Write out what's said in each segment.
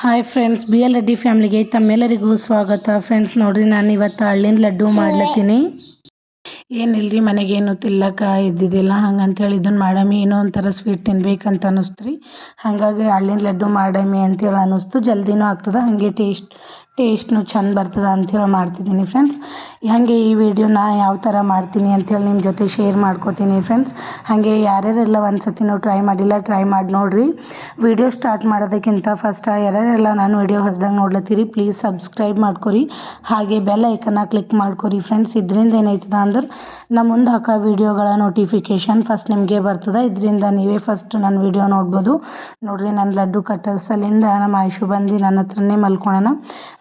Hi friends B L Reddy ಫ್ಯಾಮ್ಲಿಗೆ ತಮ್ಮೆಲ್ಲರಿಗೂ ಸ್ವಾಗತ. Friends ನೋಡ್ರಿ, ನಾನು ಇವತ್ತು ಹಳ್ಳಿನ ಲಡ್ಡು ಮಾಡ್ಲತ್ತೀನಿ. ಮನೆಗೆ ಮನೆಗೇನು ತಿಲ್ಲಕ ಇದ್ದಿದ್ದಿಲ್ಲ. ಹಂಗಂತೇಳಿ ಇದನ್ನು ಮಾಡಮಿ, ಏನೋ ಒಂಥರ ಸ್ವೀಟ್ ತಿನ್ಬೇಕಂತ ಅನ್ನಿಸ್ತು ರೀ ಹಾಗಾಗಿ ಹಳ್ಳಿನ ಲಡ್ಡು ಮಾಡಮಿ ಅಂತೇಳಿ ಅನ್ನಿಸ್ತು. ಜಲ್ದಿನೂ ಆಗ್ತದೆ, ಹಾಗೆ ಟೇಸ್ಟ್ ಟೇಸ್ಟ್ನು ಚಂದ ಬರ್ತದೆ ಅಂಥೇಳಿ ಮಾಡ್ತಿದ್ದೀನಿ ಫ್ರೆಂಡ್ಸ್ ಹಾಗೆ ಈ ವಿಡಿಯೋನ ಯಾವ ಥರ ಮಾಡ್ತೀನಿ ಅಂಥೇಳಿ ನಿಮ್ಮ ಜೊತೆ ಶೇರ್ ಮಾಡ್ಕೋತೀನಿ ಫ್ರೆಂಡ್ಸ್ ಹಾಗೆ ಯಾರ್ಯಾರೆಲ್ಲ ಒಂದು ಸತಿ ನಾವು ಟ್ರೈ ಮಾಡಿಲ್ಲ ಟ್ರೈ ಮಾಡಿ ನೋಡಿರಿ. ವಿಡಿಯೋ ಸ್ಟಾರ್ಟ್ ಮಾಡೋದಕ್ಕಿಂತ ಫಸ್ಟ್ ಯಾರ್ಯಾರೆಲ್ಲ ನಾನು ವಿಡಿಯೋ ಹೊಸ್ದಾಗ ನೋಡ್ಲತ್ತೀರಿ ಪ್ಲೀಸ್ ಸಬ್ಸ್ಕ್ರೈಬ್ ಮಾಡ್ಕೊರಿ. ಹಾಗೆ ಬೆಲ್ ಐಕನ್ನ ಕ್ಲಿಕ್ ಮಾಡ್ಕೊರಿ ಫ್ರೆಂಡ್ಸ್ ಇದರಿಂದ ಏನಾಯ್ತದ ಅಂದ್ರೆ ನಮ್ಮ ಮುಂದೆ ಹಾಕೋ ವಿಡಿಯೋಗಳ ನೋಟಿಫಿಕೇಷನ್ ಫಸ್ಟ್ ನಿಮಗೆ ಬರ್ತದೆ. ಇದರಿಂದ ನೀವೇ ಫಸ್ಟ್ ನನ್ನ ವಿಡಿಯೋ ನೋಡ್ಬೋದು. ನೋಡ್ರಿ ನನ್ನ ಲಡ್ಡು ಕಟ್ಟರ್ಸಲಿಂದ ನಮ್ಮ ಆಯುಷು ಬಂದು ನನ್ನ ಹತ್ರನೇ ಮಲ್ಕೊಳೋಣ.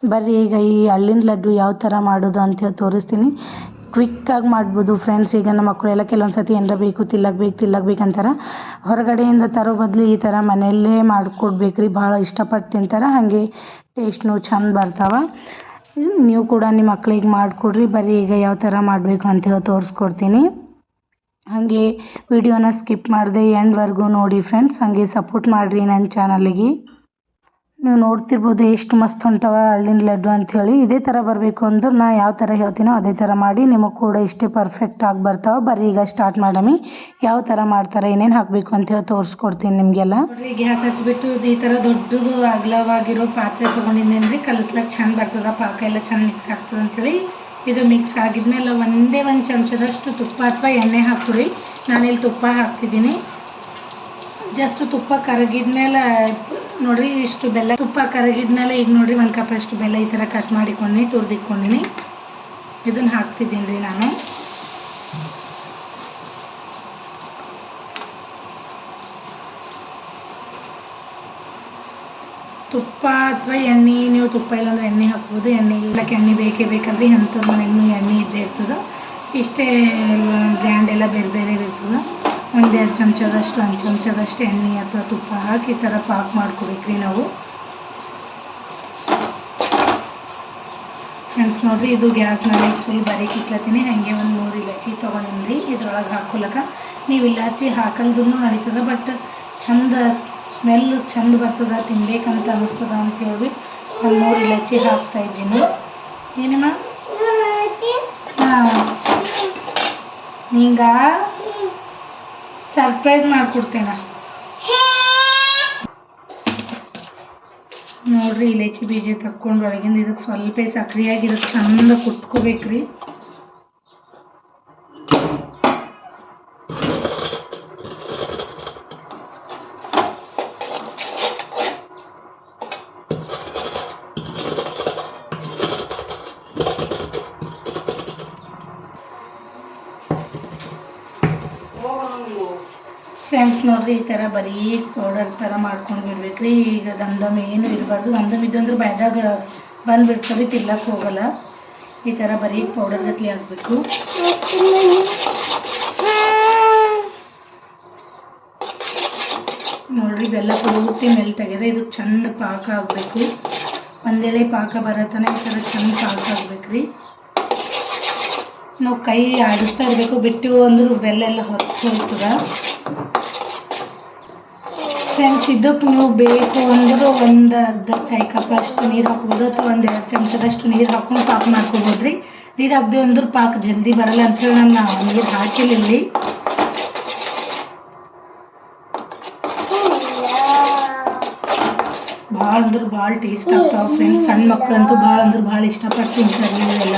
ಬರ್ರಿ, ಈಗ ಈ ಹಳ್ಳಿನ ಲಡ್ಡು ಯಾವ ಥರ ಮಾಡೋದು ಅಂತೇಳಿ ತೋರಿಸ್ತೀನಿ. ಕ್ವಿಕ್ಕಾಗಿ ಮಾಡ್ಬೋದು ಫ್ರೆಂಡ್ಸ್ ಈಗ ನಮ್ಮ ಮಕ್ಕಳೆಲ್ಲ ಕೆಲವೊಂದು ಸತಿ ಏನಾರ ಬೇಕು ತಿಲ್ಲಕ್ ಬೇಕು ಬೇಕು ಅಂತಾರೆ. ಹೊರಗಡೆಯಿಂದ ತರೋ ಬದಲು ಈ ಥರ ಮನೆಯಲ್ಲೇ ಮಾಡಿಕೊಡ್ಬೇಕ್ರಿ, ಭಾಳ ಇಷ್ಟಪಟ್ಟು ತಿಂತಾರೆ, ಹಾಗೆ ಟೇಸ್ಟ್ನು ಚಂದ ಬರ್ತಾವೆ. ನೀವು ಕೂಡ ನಿಮ್ಮ ಮಕ್ಳಿಗೆ ಮಾಡಿಕೊಡ್ರಿ, ಬರ್ರಿ, ಈಗ ಯಾವ ಥರ ಮಾಡಬೇಕು ಅಂತ ಹೇಳಿ ತೋರಿಸ್ಕೊಡ್ತೀನಿ. ಹಾಗೆ ವಿಡಿಯೋನ ಸ್ಕಿಪ್ ಮಾಡದೆ ಎಂಡ್ವರೆಗೂ ನೋಡಿ ಫ್ರೆಂಡ್ಸ್ ಹಾಗೆ ಸಪೋರ್ಟ್ ಮಾಡಿರಿ ನನ್ನ ಚಾನಲಿಗೆ ನೀವು ನೋಡ್ತಿರ್ಬೋದು ಎಷ್ಟು ಮಸ್ತ್ ಹೊಂಟವ ಹಳ್ಳಿನ ಲಡ್ಡು ಅಂಥೇಳಿ. ಇದೇ ಥರ ಬರಬೇಕು ಅಂದ್ರೆ ನಾ ಯಾವ ಥರ ಹೇಳ್ತೀನೋ ಅದೇ ಥರ ಮಾಡಿ ನಿಮಗೆ ಕೂಡ ಇಷ್ಟೇ ಪರ್ಫೆಕ್ಟಾಗಿ ಬರ್ತಾವೆ. ಬರೀ ಈಗ ಸ್ಟಾರ್ಟ್ ಮಾಡಮಿ. ಯಾವ ಥರ ಮಾಡ್ತಾರೆ, ಏನೇನು ಹಾಕಬೇಕು ಅಂತೇಳಿ ತೋರಿಸ್ಕೊಡ್ತೀನಿ ನಿಮಗೆಲ್ಲ. ಗ್ಯಾಸ್ ಹಚ್ಬಿಟ್ಟು ಈ ಥರ ದೊಡ್ಡದು ಅಗಲವಾಗಿರೋ ಪಾತ್ರೆ ತೊಗೊಂಡಿದ್ದೀನಿ ಕಲಿಸ್ಲಕ್ಕೆ ಚೆಂದ ಬರ್ತದೆ. ಪಾಕ ಎಲ್ಲ ಚೆಂದ ಮಿಕ್ಸ್ ಆಗ್ತದೆ ಅಂಥೇಳಿ ಇದು ಮಿಕ್ಸ್ ಆಗಿದ್ಮೇಲೆ ಒಂದೇ ಒಂದು ಚಮಚದಷ್ಟು ತುಪ್ಪ ಅಥವಾ ಎಣ್ಣೆ ಹಾಕಿರಿ ನಾನಿಲ್ಲಿ ತುಪ್ಪ ಹಾಕ್ತಿದ್ದೀನಿ. ಜಸ್ಟ್ ತುಪ್ಪ ಕರಗಿದ್ಮೇಲೆ ನೋಡ್ರಿ, ಇಷ್ಟು ಬೆಲ್ಲ ತುಪ್ಪ ಕರಗಿದ್ಮೇಲೆ ಈಗ ನೋಡ್ರಿ ಒಂದು ಕಪ್ ಅಷ್ಟು ಬೆಲ್ಲ ಈ ಥರ ಕಟ್ ಮಾಡಿಕೊಂಡು ತುರಿದಿಕ್ಕೊಂಡಿನಿ ಇದನ್ನ ಹಾಕ್ತಿದ್ದೀನಿ ರೀ ನಾನು. ತುಪ್ಪ ಅಥವಾ ಎಣ್ಣೆ, ನೀವು ತುಪ್ಪ ಇಲ್ಲಾಂದ್ರೆ ಎಣ್ಣೆ ಹಾಕ್ಬೋದು. ಎಣ್ಣೆ ಇಲ್ಲಕ್ಕೆ ಎಣ್ಣೆ ಬೇಕೇ ಬೇಕಂದ್ರೆ ಎಂಥದ್ದು ಮನೆಗೂ ಎಣ್ಣೆ ಇದ್ದೇ ಇರ್ತದೆ. ಇಷ್ಟೇ ಬ್ರ್ಯಾಂಡ್ ಎಲ್ಲ ಬೇರೆ ಬೇರೆ ಇರ್ತದೆ. ಒಂದೆರಡು ಚಮಚದಷ್ಟು ಒಂದು ಚಮಚದಷ್ಟು ಎಣ್ಣೆ ಅಥವಾ ತುಪ್ಪ ಹಾಕಿ ಈ ಥರ ಪಾಕ್ ಮಾಡ್ಕೋಬೇಕ್ರಿ ನಾವು. ಫ್ರೆಂಡ್ಸ್ ನೋಡಿರಿ, ಇದು ಗ್ಯಾಸ್ ಮೇಲೆ ಫುಲ್ ಬರಿ ಇಕ್ಲತ್ತೀನಿ ಹಾಗೆ ಒಂದು ಮೂರು ಇಲಾಚಿ ತೊಗೊಂಡಿನಿ ಇದ್ರೊಳಗೆ ಹಾಕೊಲಕ. ನೀವು ಇಲಾಚಿ ಹಾಕಲ್ದು ನಡೀತದೆ ಬಟ್ ಚಂದ ಸ್ಮೆಲ್ ಚಂದ ಬರ್ತದೆ, ತಿನ್ಬೇಕಂತ ಅನ್ನಿಸ್ತದ ಅಂತ ಹೇಳ್ಬಿಟ್ಟು ಒಂದು ಮೂರು ಇಲಾಚಿ ಹಾಕ್ತಾ ಇದ್ದೀನಿ. ಏನಮ್ಮ? ಹಾಂ. ನಿಂಗ? ಸರ್ಪ್ರೈಸ್ ಮಾಡಿಕೊಡ್ತೇನೆ. ನೋಡ್ರಿ ಇಲೈಚಿ ಬೀಜ ತಕ್ಕೊಂಡು ಒಳಗಿಂದ ಇದಕ್ಕೆ ಸ್ವಲ್ಪ ಸಕ್ರಿಯಾಗಿ ಇದಕ್ಕೆ ಚಂದ ಕುಟ್ಕೋಬೇಕ್ರಿ. ಫ್ರೆಂಡ್ಸ್ ನೋಡ್ರಿ, ಈ ಥರ ಬರೀ ಪೌಡರ್ ಥರ ಮಾಡ್ಕೊಂಡು ಬಿಡ್ಬೇಕ್ರಿ. ಈಗ ದಮ್ದಮ್ ದಮ್ ಏನು ಇರಬಾರ್ದು. ದಮ್ದಮ್ ಇದ್ದು ಇದ್ದಂದ್ರೆ ಬಾಯ್ದಾಗ ಬಂದುಬಿಡ್ತಾರೆ ತಿಲ್ಲಕ್ಕೆ ಹೋಗಲ್ಲ. ಈ ಥರ ಬರೀ ಪೌಡರ್ ಗತ್ಲಿ ಆಗಬೇಕು ನೋಡ್ರಿ, ಬೆಲ್ಲ ಪೂರ್ತಿ ಮೆಲ್ಟ್ ಆಗ್ಯದ ಇದು ಚಂದ ಪಾಕ ಆಗಬೇಕು. ಒಂದೆಳೆ ಪಾಕ ಬರತನ ಈ ಥರ ಚಂದ ಪಾಕ ಆಗ್ಬೇಕ್ರಿ. ನಾವು ಕೈ ಆಡಿಸ್ತಾ ಇರಬೇಕು. ಬಿಟ್ಟು ಅಂದ್ರೆ ಬೆಲ್ಲ ಎಲ್ಲ ಹೊತ್ತು ಫ್ರೆಂಡ್ಸ್ ಇದಕ್ಕೆ ನೀವು ಬೇಕು ಅಂದ್ರೆ ಒಂದು ಅರ್ಧ ಚಾಯ್ ಕಪ್ ಅಷ್ಟು ನೀರು ಹಾಕ್ಬೋದು ಅಥವಾ ಒಂದು ಎರಡು ಚಮಚದಷ್ಟು ನೀರು ಹಾಕೊಂಡು ಪಾಕ ಮಾಡ್ಕೊಬೋದು ರೀ ನೀರು ಹಾಕ್ದೇವು ಅಂದ್ರೆ ಪಾಕ ಜಲ್ದಿ ಬರಲ್ಲ ಅಂಥೇಳಿ ನಾನು ನೀರು ಹಾಕಿಲ್ಲ ಇಲ್ಲಿ. ಭಾಳ ಅಂದ್ರೆ ಭಾಳ ಟೇಸ್ಟ್ ಆಗ್ತಾವೆ ಫ್ರೆಂಡ್ಸ್ ಸಣ್ಣ ಮಕ್ಕಳಂತೂ ಭಾಳ ಅಂದ್ರೆ ಭಾಳ ಇಷ್ಟಪಟ್ಟು ತಿಂತಾರೆ ಇವೆಲ್ಲ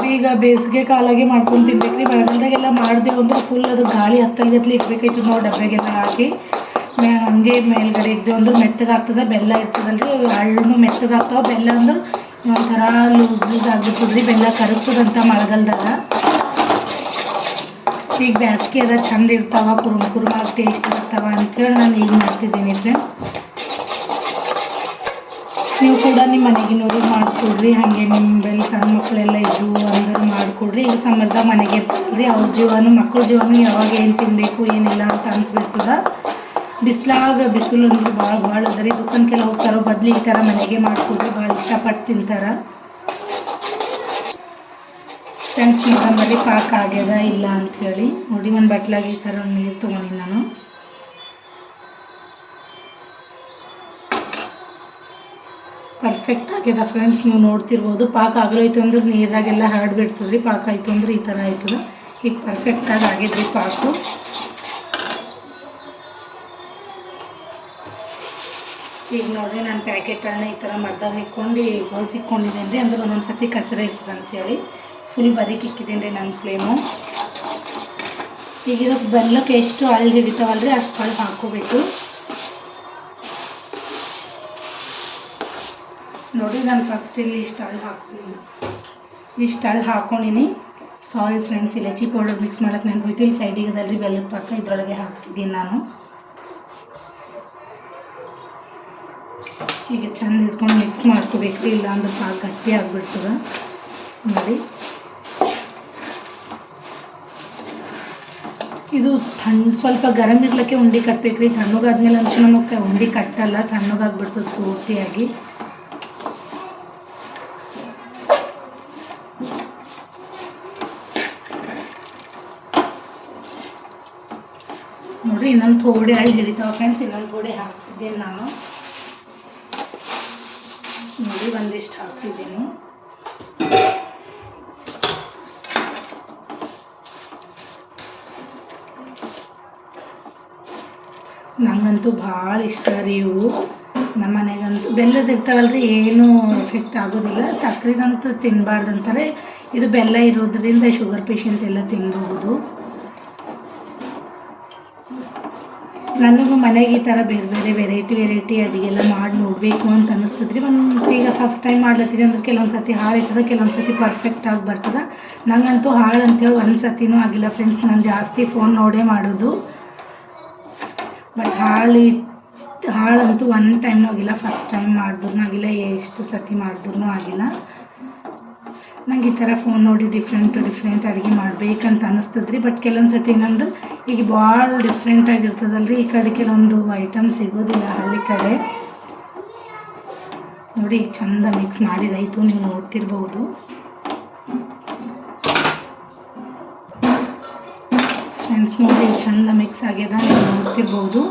ಬೀಗ ಬೇಸಿಗೆ ಕಾಲಾಗೆ ಮಾಡ್ಕೊಂಡು ತಿನ್ಬೇಕ್ರಿ. ಮಳೆಗಾಲದಾಗೆಲ್ಲ ಮಾಡಿದೆವು ಅಂದ್ರೆ ಫುಲ್ ಅದು ಗಾಳಿ ಹತ್ತಲ್ ಹತ್ತಲ್ಗತ್ಲಿ ಇಟ್ಬೇಕಾಯ್ತು ನಾವು ಡಬ್ಬೆಗೆಲ್ಲ ಹಾಕಿ. ಹಂಗೆ ಮೇಲ್ಗಡೆ ಇದ್ದು ಅಂದ್ರೆ ಮೆತ್ತಗಾಗ್ತದೆ ಬೆಲ್ಲ ಇರ್ತದಲ್ರಿ. ಹಣ್ಣು ಮೆತ್ತಗಾಗ್ತಾವೆ ಬೆಲ್ಲ ಅಂದ್ರೆ ಒಂಥರ ಲೂಸ್ ಲೂಸ್ ಆಗಿರ್ತದ್ರಿ ಬೆಲ್ಲ ಕರಗ್ತದಂತ ಮಳೆಗಾಲದಾಗ. ಈಗ ಬ್ಯಾಸ್ಗೆ ಅದ, ಚಂದ ಇರ್ತಾವ, ಕುರುಮ್ ಕುರುಮ ಟೇಸ್ಟ್ ಇರ್ತಾವ ಅಂತೇಳಿ ನಾನು ಈಗ ಮಾಡ್ತಿದ್ದೀನಿ ಫ್ರೆಂಡ್ಸ್ ನೀವು ಕೂಡ ನಿಮ್ಮ ಮನೆಗಿನವ್ರು ಮಾಡಿಕೊಡ್ರಿ. ಹಾಗೆ ನಿಮ್ಮ ಬಳಿ ಸಣ್ಣ ಮಕ್ಕಳೆಲ್ಲ ಇದ್ದು ಅಂದ್ರೆ ಮಾಡಿಕೊಡ್ರಿ. ಈಗ ಸಮರ್ಧ ಮನೆಗೆ ಇರ್ತದ್ರಿ ಅವ್ರ ಜೀವನ ಮಕ್ಕಳ ಜೀವನ ಯಾವಾಗ ಏನು ತಿನ್ನಬೇಕು ಏನಿಲ್ಲ ಅಂತ ಅನ್ಸ್ಬಿಡ್ತದ. ಬಿಸಿಲಾಗ ಬಿಸಿಲು ಅಂದ್ರೆ ಭಾಳ ಭಾಳ ಅದ ರೀ. ದುಕಾನ್ಗೆಲ್ಲ ಹೋಗ್ತಾರೋ, ಬದ್ಲು ಈ ಥರ ಮನೆಗೆ ಮಾಡಿಕೊಡ್ರಿ ಭಾಳ ಇಷ್ಟಪಟ್ಟು ತಿಂತಾರೆ. ಫ್ರೆಂಡ್ಸ್ ನೋಡಿ ಪಾಕ ಆಗ್ಯದ, ಇಲ್ಲ ಅಂಥೇಳಿ ನೋಡಿ, ಒಂದು ಬಟ್ಲಾಗಿ ಈ ಥರ ನೀರು ತೊಗೊಂಡಿನಿ ನಾನು. ಪರ್ಫೆಕ್ಟ್ ಆಗಿದೆ ಫ್ರೆಂಡ್ಸ್ ನೀವು ನೋಡ್ತಿರ್ಬೋದು. ಪಾಕ ಆಗಲೋಯ್ತು ಅಂದ್ರೆ ನೀರಾಗೆಲ್ಲ ಹರಡ್ಬಿಡ್ತದೆ ಬಿಡ್ತದ್ರಿ ಪಾಕ ಆಯಿತು ಅಂದ್ರೆ ಈ ಥರ ಆಯ್ತದ. ಈಗ ಪರ್ಫೆಕ್ಟಾಗಿ ಆಗಿದ್ರಿ ಪಾಕು. ಈಗ ನೋಡಿರಿ ನಾನು ಪ್ಯಾಕೆಟನ್ನು ಈ ಥರ ಮದ್ದಾಗ ಇಟ್ಕೊಂಡು ಗೋಲ್ಸಿಕ್ಕೊಂಡಿದ್ದೀನಿ ರೀ. ಅಂದ್ರೆ ಒಂದೊಂದು ಸತಿ ಇರ್ತದ ಅಂತ ಹೇಳಿ ಫುಲ್ ಬರೀಕ್ ಇಕ್ಕಿದ್ದೀನಿ ರೀ ನನ್ನ ಫ್ಲೇಮು ಈಗ ಇದಕ್ಕೆ ಬೆಲ್ಲಕ್ಕೆ ಎಷ್ಟು ಅಳ್ಳು ಹಿಡಿತಾವಲ್ರಿ ಅಷ್ಟು ಹಳ್ಳಿ ಹಾಕ್ಕೋಬೇಕು. ನೋಡಿ ನಾನು ಫಸ್ಟ್ ಇಲ್ಲಿ ಇಷ್ಟು ಅಳ್ಳು ಹಾಕೊಂಡಿನಿ. ಇಷ್ಟು ಹಾಕೊಂಡಿನಿ ಸಾರಿ ಫ್ರೆಂಡ್ಸ್ ಇಲಚಿ ಪೌಡರ್ ಮಿಕ್ಸ್ ಮಾಡಕ್ಕೆ ನಾನು ಇಲ್ಲಿ ಸೈಡಿಗೆ ಬೆಲ್ಲದ ಪಾಕ, ಇದ್ರೊಳಗೆ ಹಾಕ್ತಿದ್ದೀನಿ ನಾನು. ಈಗ ಚೆಂದ ಇಟ್ಕೊಂಡು ಮಿಕ್ಸ್ ಮಾಡ್ಕೋಬೇಕು. ಇಲ್ಲ ಅಂದ್ರೆ ಪಾಕ ಗಟ್ಟಿ ಆಗಿಬಿಡ್ತದೆ. ನೋಡಿ. ಇದು ತಣ್ಣ ಸ್ವಲ್ಪ ಗರಂ ಇರ್ಲಿಕ್ಕೆ ಉಂಡೆ ಕಟ್ಟಬೇಕ್ರಿ ತಣ್ಣಗಾದ್ಮೇಲೆ ಅಂತೂ ನಮಗೆ ಉಂಡೆ ಕಟ್ಟಲ್ಲ. ತಣ್ಣಗಾಗ್ಬಿಡ್ತದೆ ಪೂರ್ತಿಯಾಗಿ. ಥೋಡೆ ಅಲ್ಲಿ ಹಿಡಿತಾವ ಫ್ರೆಂಡ್ಸ್ ಇನ್ನೊಂದು ಥೋಡೆ ಹಾಕ್ತಿದ್ದೇನೆ ನಾನು ನೋಡಿ ಒಂದಿಷ್ಟು ಹಾಕ್ತಿದ್ದೇನೆ ನಂಗಂತೂ ಭಾಳ ಇಷ್ಟ ರೀ ಇವು. ನಮ್ಮ ಮನೆಗಂತೂ ಬೆಲ್ಲದ ಇರ್ತಾವಲ್ರಿ ಏನೂ ಎಫೆಕ್ಟ್ ಆಗೋದಿಲ್ಲ. ಸಕ್ಕರೆದಂತೂ ತಿನ್ನಬಾರ್ದು ಅಂತಾರೆ ಇದು ಬೆಲ್ಲ ಇರೋದ್ರಿಂದ ಶುಗರ್ ಪೇಷಂಟ್ ಎಲ್ಲ ತಿನ್ಬಹುದು. ನನಗೂ ಮನೆಗೆ ಈ ಥರ ಬೇರೆ ಬೇರೆ ವೆರೈಟಿ ವೆರೈಟಿ ಅಡುಗೆ ಎಲ್ಲ ಮಾಡಿ ನೋಡಬೇಕು ಅಂತ ಅನ್ನಿಸ್ತದ್ರಿ. ಒಂದು ಈಗ ಫಸ್ಟ್ ಟೈಮ್ ಮಾಡ್ಲತ್ತಿದ್ದೆ ಅಂದ್ರೆ ಕೆಲವೊಂದು ಸತಿ ಹಾಳು ಕೆಲವೊಂದು ಸತಿ ಪರ್ಫೆಕ್ಟ್ ಆಗಿ ಬರ್ತದೆ. ನನಗಂತೂ ಹಾಳು ಅಂತೇಳಿ ಒಂದು ಸರ್ತಿನೂ ಆಗಿಲ್ಲ ಫ್ರೆಂಡ್ಸ್ ನಾನು ಜಾಸ್ತಿ ಫೋನ್ ನೋಡೇ ಮಾಡೋದು. ಬಟ್ ಹಾಳು ಹಾಳಂತೂ ಒನ್ ಟೈಮ್ನೂ ಆಗಿಲ್ಲ ಫಸ್ಟ್ ಟೈಮ್ ಮಾಡಿದ್ರೂ ಆಗಿಲ್ಲ, ಎಷ್ಟು ಸತಿ ಮಾಡಿದ್ರೂ ಆಗಿಲ್ಲ. ನಂಗೆ ಈ ಥರ ಫೋನ್ ನೋಡಿ ಡಿಫ್ರೆಂಟ್ ಡಿಫ್ರೆಂಟ್ ಅಡುಗೆ ಮಾಡ್ಬೇಕಂತ ಅನ್ನಿಸ್ತದ್ರಿ. ಬಟ್ ಕೆಲವೊಂದು ಸತಿ ಏನಂದ್ರೆ ಈಗ ಭಾಳ ಡಿಫ್ರೆಂಟ್ ರೀ ಈ ಕಡೆ ಕೆಲವೊಂದು ಐಟಮ್ ಸಿಗೋದಿಲ್ಲ ಹಳ್ಳಿ ಕಡೆ. ನೋಡಿ ಈಗ ಚಂದ ಮಿಕ್ಸ್ ಮಾಡಿದಾಯಿತು. ನೀವು ನೋಡ್ತಿರ್ಬೋದು. ಫ್ರೆಂಡ್ಸ್ ನೋಡಿ, ಚಂದ ಮಿಕ್ಸ್ ಆಗ್ಯದ. ನೀವು ನೋಡ್ತಿರ್ಬೋದು.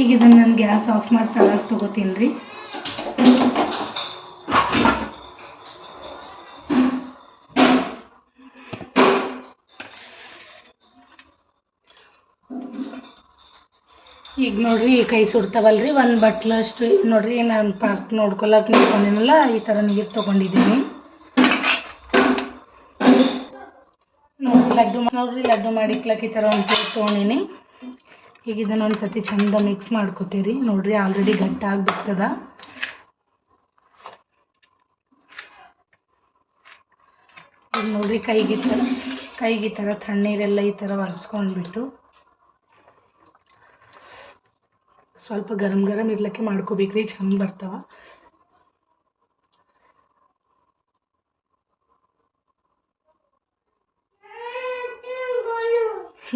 ಈಗ ಇದನ್ನು ನಾನು ಗ್ಯಾಸ್ ಆಫ್ ಮಾಡಿ ತಳಕ್ಕೆ ತೊಗೋತೀನಿ ರೀ. ಈಗ ನೋಡ್ರಿ ಕೈ ಸುಡ್ತಾವಲ್ರಿ, ಒಂದು ಬಟ್ಲಷ್ಟು ನೋಡ್ರಿ ನಾನು ಪಾಕ್ ನೋಡ್ಕೊಳಕ್ಕೆ ನಿಂತ್ಕೊಂಡಿನಲ್ಲ ಈ ಥರ ನೀರು ತೊಗೊಂಡಿದ್ದೀನಿ. ನೋಡ್ರಿ, ಲಡ್ಡು ನೋಡ್ರಿ, ಲಡ್ಡು ಮಾಡಿಕ್ಲಕ್ಕೆ ಈ ಥರ ಒಂದು ಪ್ಲೇಟ್ ತೊಗೊಂಡಿನಿ. ಈಗ ಇದನ್ನು ಒಂದು ಸತಿ ಚಂದ ಮಿಕ್ಸ್ ಮಾಡ್ಕೋತೀರಿ. ನೋಡ್ರಿ ಆಲ್ರೆಡಿ ಗಟ್ಟಿ ಆಗಿಬಿಡ್ತದ. ಈಗ ನೋಡ್ರಿ, ಕೈಗೆ ಈ ಥರ ಕೈಗೆ ಈ ಥರ ತಣ್ಣೀರೆಲ್ಲ ಈ ಥರ ಒರೆಸ್ಕೊಂಡ್ಬಿಟ್ಟು ಸ್ವಲ್ಪ ಗರಂ ಗರಂ ಇರ್ಲಿಕ್ಕೆ ಮಾಡ್ಕೋಬೇಕ್ರಿ, ಚಂದ ಬರ್ತಾವ.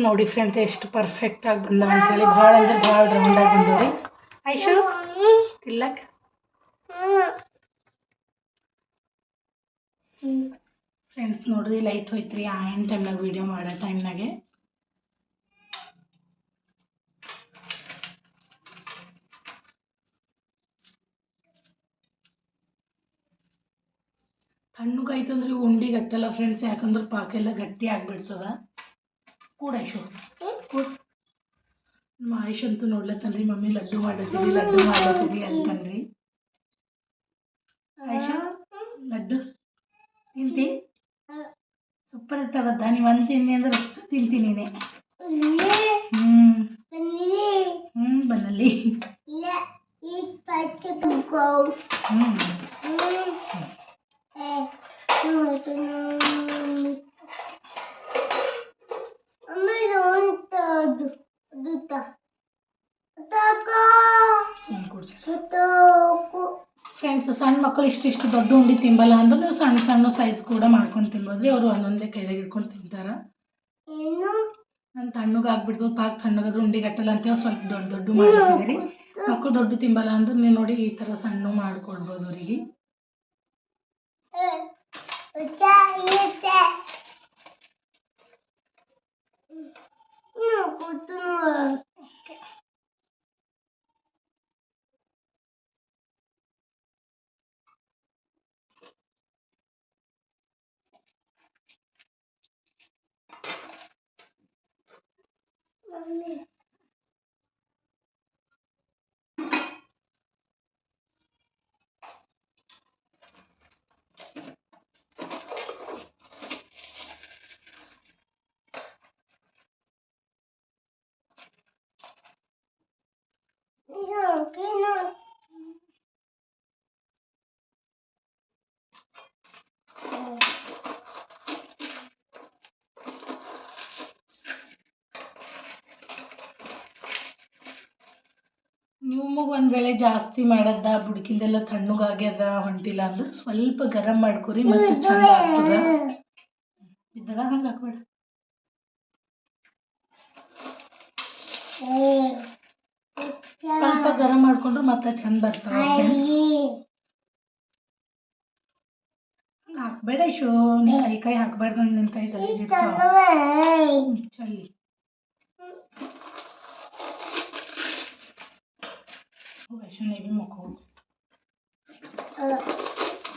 ನೋಡಿ ಫ್ರೆಂಡ್ಸ್ ಎಷ್ಟು ಪರ್ಫೆಕ್ಟ್ ಆಗಿ ಬಂದವ ಅಂತೇಳಿ. ಭಾಳ ಅಂದ್ರೆ ಭಾಳ ರೌಂಡ್ ಆಗಿ ಬಂದವ್ರಿ. ಐಶು ತಿಲ್ಲಕ್ ಫ್ರೆಂಡ್ಸ್ ನೋಡ್ರಿ ಲೈಟ್ ಹೋಯ್ತ್ರಿ. ಆಯನ್ ಟೈಮ್ನಾಗ ವಿಡಿಯೋ ಮಾಡೋ ಟೈಮ್ನಾಗೆ ತಣ್ಣಗಾಯ್ತು ಕಾಯ್ತಂದ್ರೆ ಉಂಡೆ ಗಟ್ಟಲ್ಲ ಫ್ರೆಂಡ್ಸ್ ಯಾಕಂದ್ರೆ ಪಾಕ ಎಲ್ಲ ಗಟ್ಟಿ ಆಗ್ಬಿಡ್ತದ. ಕೂಡ ಐಶು. ಕೂಡ. ನಮ್ಮ ಆಯುಷ್ ಅಂತೂ ನೋಡ್ಲತ್ತನ್ರಿ ಮಮ್ಮಿ ಲಡ್ಡು ಮಾಡತ್ತೀರಿ ಲಡ್ಡು ಮಾಡತ್ತೀರಿ ಅಂತನ್ರಿ ಆಯುಷ ಲಡ್ಡು. ತಿಂತಿ? ಸೂಪರ್ ಇರ್ತಾವದ್ದ ನೀವು ಒಂದು ತಿನ್ನಿ ಅಂದ್ರೆ ಅಷ್ಟು ತಿಂತೀನಿ ಹ್ಞೂ ಹ್ಞೂ ಬನ್ನಲ್ಲಿ. ಹ್ಞೂ ಫ್ರೆಂಡ್ಸ್ ಸಣ್ಣ ಮಕ್ಕಳು ಇಷ್ಟಿಷ್ಟು ದೊಡ್ಡ ಉಂಡೆ ತಿಂಬಲ್ಲ ಅಂದ್ರೆ ನೀವು ಸಣ್ಣ ಸಣ್ಣ ಸೈಜ್ ಕೂಡ ಮಾಡ್ಕೊಂಡು ತಿನ್ಬೋದ್ರಿ. ಅವರು ಒಂದೊಂದೇ ಕೈದಾಗ ಹಿಡ್ಕೊಂಡು ತಿಂತಾರೆ. ನನ್ನ ತಣ್ಣಗೆ ಆಗ್ಬಿಡ್ಬೋದು ಪಾಕ್ ತಣ್ಣಗಾದ್ರೆ ಉಂಡೆ ಗಟ್ಟಲ್ಲ ಅಂತ ಸ್ವಲ್ಪ ದೊಡ್ಡ ದೊಡ್ಡ ಮಾಡ್ತಿದ್ದೀರಿ ಮಕ್ಕಳು ದೊಡ್ಡ ತಿಂಬಲ್ಲ ಅಂದ್ರೆ ನೀವು ನೋಡಿ ಈ ಥರ ಸಣ್ಣ ಮಾಡ್ಕೊಡ್ಬೋದು ಅವರಿಗೆ. 妈咪 ಒಂದು ವೇಳೆ ಜಾಸ್ತಿ ಮಾಡದ ಬುಡಕಿಂದೆಲ್ಲ ತಣ್ಣಗಾಗ್ಯದ ಹೊಂಟಿಲ್ಲ ಅಂದ್ರೆ ಸ್ವಲ್ಪ ಗರಂ ಮಾಡ್ಕೊರಿ ಮತ್ತೆ ಚಂದ ಆಗ್ತದ. ಇದ್ದದ ಹಂಗೆ ಹಾಕ್ಬೇಡ. ಸ್ವಲ್ಪ ಗರಂ ಮಾಡ್ಕೊಂಡ್ರೆ ಮತ್ತೆ ಚಂದ ಬರ್ತಾವ ಹಾಕ್ಬೇಡ ಇಶು. ನಿನ್ ಕೈ ಕೈ ಹಾಕ್ಬಾರ್ದು ನಿನ್ ಕೈ ಗಲೀಜ್ ಇರ್ತಾವ. I shouldn't even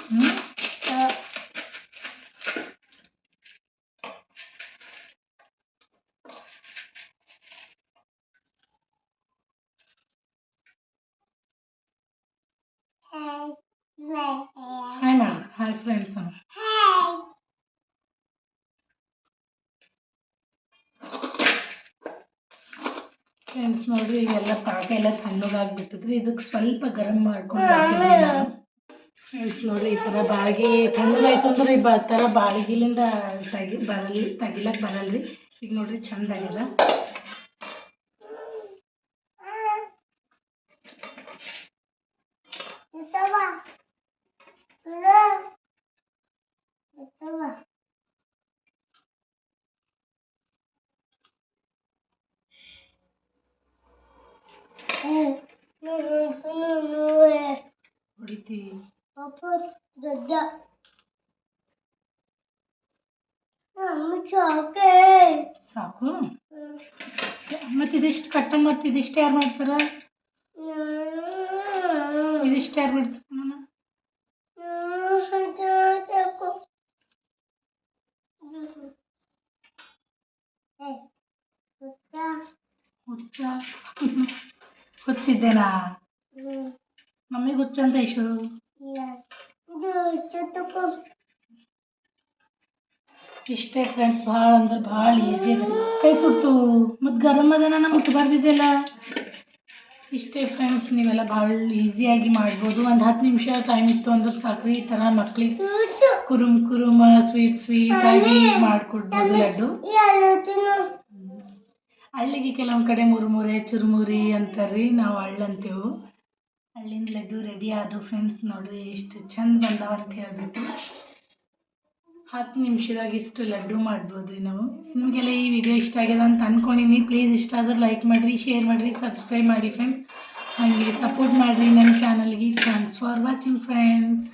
hmm? uh, uh, uh. Hi, mom. Hi, friends. Friends ನೋಡಿ ಇವೆಲ್ಲ ಎಲ್ಲ ತಣ್ಣಗಾಗ್ಬಿಟ್ಟಿದ್ರಿ. ಇದಕ್ಕೆ ಸ್ವಲ್ಪ ಗರಂ ಮಾಡ್ಕೊಂಡು ಫ್ರೆಂಡ್ಸ್ ನೋಡಿ ಈ ಥರ ಬಾಳ್ಗಿ ತಣ್ಣಗಾಯ್ತು ಅಂದ್ರೆ ಈ ಬ ಥರ ಬಾಳ್ಗಿಲಿಂದ ತೆಗಿ ಬರಲಿ ತೆಗಿಲಕ್ಕೆ ಬರಲ್ರಿ. ಈಗ ನೋಡ್ರಿ ಚಂದ ಆಗ್ಯದ ಹೊಡಿತಿ. ಸಾಕು. ಮತ್ತು ಇದಿಷ್ಟು ಕಟ್ಟ ಮತ್ತು ಇದಿಷ್ಟು ಯಾರು ಮಾಡ್ತಾರ? ಇದಿಷ್ಟು ಯಾರು ಮಾಡ್ತಾರ ನಾನು ಹುಚ್ಚ ಹುಚ್ಚಿದ್ದೇನಾ ಮಮ್ಮಿಗೆ ಹುಚ್ಚಂತ ಇಶು. ಇಷ್ಟೇ ಫ್ರೆಂಡ್ಸ್ ಭಾಳ ಅಂದ್ರೆ ಭಾಳ ಈಸಿ ಅದ ಕೈ ಸುಡ್ತು ಮತ್ತು ಗರಮ್ ಅದನ ನಾ ಮುಟ್ಟಬಾರ್ದಿದ್ದೆಲ್ಲ ಇಷ್ಟೇ ಫ್ರೆಂಡ್ಸ್ ನೀವೆಲ್ಲ ಭಾಳ ಈಸಿಯಾಗಿ ಮಾಡ್ಬೋದು. ಒಂದು ಹತ್ತು ನಿಮಿಷ ಟೈಮ್ ಇತ್ತು ಅಂದ್ರೆ ಸಾಕು. ಈ ಥರ ಮಕ್ಳಿಗೆ ಕುರುಮ್ ಕುರುಮ ಸ್ವೀಟ್ ಸ್ವೀಟ್ ಆಗಿ ಮಾಡಿಕೊಡ್ಬೋದು ಲಡ್ಡು. ಹಳ್ಳಿಗೆ ಕೆಲವೊಂದು ಕಡೆ ಮುರುಮುರೆ ಚುರುಮುರಿ ಅಂತಾರ್ರಿ, ನಾವು ಹಳ್ಳು ಅಂತೇವು ಹಳ್ಳಿನ ಲಡ್ಡು ರೆಡಿ ಆದವು ಫ್ರೆಂಡ್ಸ್ ನೋಡ್ರಿ ಎಷ್ಟು ಚಂದ ಬಂದಾವ ಅಂತ ಹೇಳ್ಬಿಟ್ಟು ಹತ್ತು ನಿಮಿಷದಾಗ ಇಷ್ಟು ಲಡ್ಡು ಮಾಡ್ಬೋದು ರೀ ನಾವು. ನಿಮಗೆಲ್ಲ ಈ ವಿಡಿಯೋ ಇಷ್ಟ ಆಗ್ಯದ ಅಂತ ಅಂದ್ಕೊಂಡಿನಿ ಪ್ಲೀಸ್ ಇಷ್ಟ ಆದ್ರೆ ಲೈಕ್ ಮಾಡಿರಿ ಶೇರ್ ಮಾಡಿರಿ ಸಬ್ಸ್ಕ್ರೈಬ್ ಮಾಡಿ ಫ್ರೆಂಡ್ಸ್ ಹಂಗೆ ಸಪೋರ್ಟ್ ಮಾಡಿರಿ ನನ್ನ ಚಾನಲ್ಗೆ ಥ್ಯಾಂಕ್ಸ್ ಫಾರ್ ವಾಚಿಂಗ್ ಫ್ರೆಂಡ್ಸ್